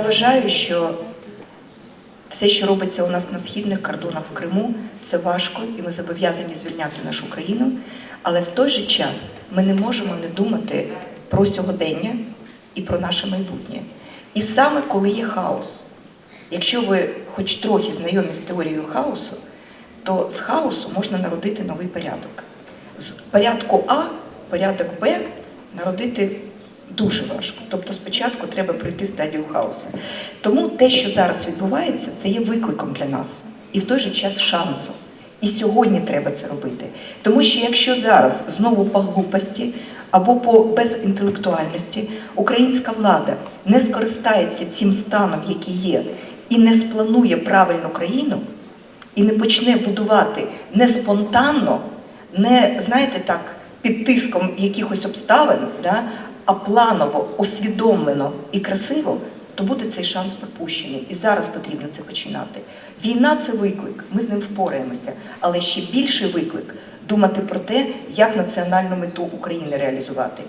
Я вважаю, що все, що робиться у нас на східних кордонах в Криму, це важко, і ми зобов'язані звільняти нашу країну. Але в той же час ми не можемо не думати про сьогодення і про наше майбутнє. І саме коли є хаос, якщо ви хоч трохи знайомі з теорією хаосу, то з хаосу можна народити новий порядок. З порядку А, порядок Б народити дуже важко. Тобто спочатку треба пройти стадію хаосу. Тому те, що зараз відбувається, це є викликом для нас і в той же час шансом. І сьогодні треба це робити. Тому що якщо зараз знову по глупості або по безінтелектуальності українська влада не скористається цим станом, який є, і не спланує правильну країну, і не почне будувати не спонтанно, не знаєте так, під тиском якихось обставин, да, а планово, усвідомлено і красиво, то буде цей шанс пропущений. І зараз потрібно це починати. Війна це виклик, ми з ним впораємося, але ще більший виклик думати про те, як національну мету України реалізувати.